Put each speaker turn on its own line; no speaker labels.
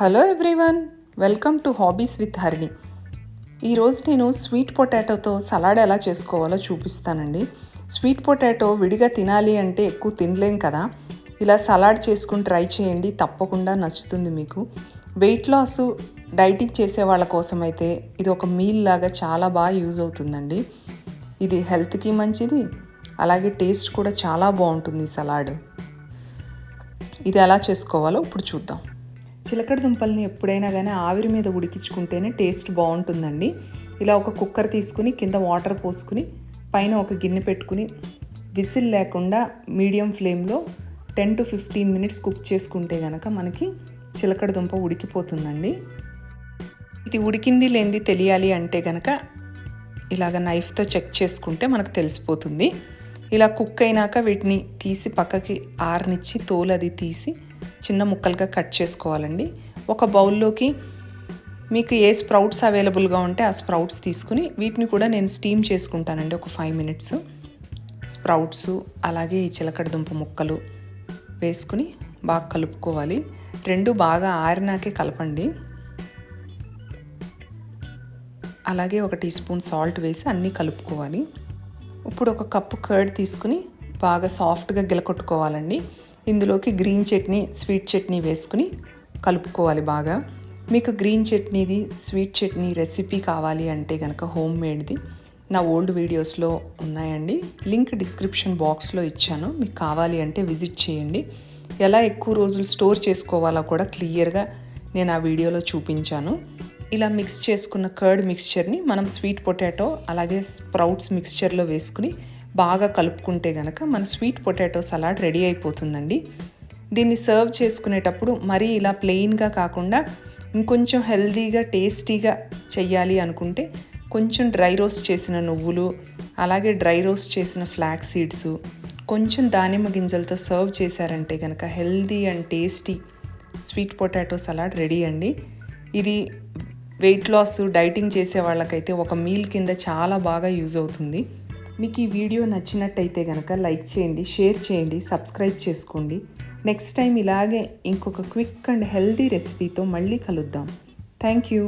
Hello everyone welcome to hobbies with Harini ఈరోజు నేను sweet పొటాటోతో salad ఎలా చేసుకోవాలో చూపిస్తానండి. స్వీట్ పొటాటో విడిగా తినాలి అంటే ఎక్కువ తినలేం కదా. ఇలా సలాడ్ చేసుకుని ట్రై చేయండి తప్పకుండా నచ్చుతుంది మీకు. వెయిట్ లాస్ డైటింగ్ చేసే వాళ్ళ కోసం అయితే ఇది ఒక మీల్ లాగా చాలా బాగా యూజ్ అవుతుందండి. ఇది హెల్త్కి మంచిది అలాగే టేస్ట్ కూడా చాలా బాగుంటుంది సలాడ్ ఇది ఎలా చేసుకోవాలో ఇప్పుడు చూద్దాం. చిలకడ దుంపల్ని ఎప్పుడైనా కానీ ఆవిరి మీద ఉడికించుకుంటేనే టేస్ట్ బాగుంటుందండి. ఇలా ఒక కుక్కర్ తీసుకుని కింద వాటర్ పోసుకుని పైన ఒక గిన్నె పెట్టుకుని విసిల్ లేకుండా మీడియం ఫ్లేమ్లో ten to fifteen minutes cook చేసుకుంటే కనుక మనకి చిలకడ దుంప ఉడికిపోతుందండి. ఇది ఉడికింది లేనిది తెలియాలి అంటే కనుక ఇలాగ నైఫ్తో చెక్ చేసుకుంటే మనకు తెలిసిపోతుంది. ఇలా కుక్ అయినాక వీటిని తీసి పక్కకి ఆరనిచ్చి తోలు అది తీసి చిన్న ముక్కలుగా కట్ చేసుకోవాలండి. ఒక బౌల్లోకి మీకు ఏ స్ప్రౌట్స్ అవైలబుల్గా ఉంటే ఆ స్ప్రౌట్స్ తీసుకుని వీటిని కూడా నేను స్టీమ్ చేసుకుంటానండి ఒక ఫైవ్ మినిట్స్. స్ప్రౌట్స్ అలాగే ఈ చిలకడ దుంప ముక్కలు వేసుకుని బాగా కలుపుకోవాలి. రెండు బాగా ఆరినాకే కలపండి. అలాగే ఒక టీ స్పూన్ సాల్ట్ వేసి అన్నీ కలుపుకోవాలి. ఇప్పుడు ఒక కప్పు కర్డ్ తీసుకుని బాగా సాఫ్ట్గా గిలకొట్టుకోవాలండి. ఇందులోకి గ్రీన్ చట్నీ స్వీట్ చట్నీ వేసుకుని కలుపుకోవాలి బాగా. మీకు గ్రీన్ చట్నీది స్వీట్ చట్నీ రెసిపీ కావాలి అంటే కనుక హోమ్ మేడ్ది నా ఓల్డ్ వీడియోస్లో ఉన్నాయండి. లింక్ డిస్క్రిప్షన్ బాక్స్లో ఇచ్చాను. మీకు కావాలి అంటే విజిట్ చేయండి. ఎలా ఎక్కువ రోజులు స్టోర్ చేసుకోవాలో కూడా క్లియర్గా నేను ఆ వీడియోలో చూపించాను. ఇలా మిక్స్ చేసుకున్న కర్డ్ మిక్స్చర్ని మనం స్వీట్ పొటాటో అలాగే స్ప్రౌట్స్ మిక్స్చర్లో వేసుకుని బాగా కలుపుకుంటే కనుక మన స్వీట్ పొటాటో సలాడ్ రెడీ అయిపోతుందండి. దీన్ని సర్వ్ చేసుకునేటప్పుడు మరీ ఇలా ప్లెయిన్గా కాకుండా ఇంకొంచెం హెల్దీగా టేస్టీగా చెయ్యాలి అనుకుంటే కొంచెం డ్రై రోస్ట్ చేసిన నువ్వులు అలాగే డ్రై రోస్ట్ చేసిన ఫ్లాక్ సీడ్స్ కొంచెం దానిమ్మ గింజలతో సర్వ్ చేశారంటే కనుక healthy and tasty sweet potato salad ready అండి. ఇది వెయిట్ లాస్ డైటింగ్ చేసే వాళ్ళకైతే ఒక మీల్ కింద చాలా బాగా యూజ్ అవుతుంది. మీకు ఈ వీడియో నచ్చినట్టయితే కనుక లైక్ చేయండి షేర్ చేయండి సబ్స్క్రైబ్ చేసుకోండి. నెక్స్ట్ టైం ఇలాగే ఇంకొక క్విక్ అండ్ హెల్దీ రెసిపీతో మళ్ళీ కలుద్దాం. Thank you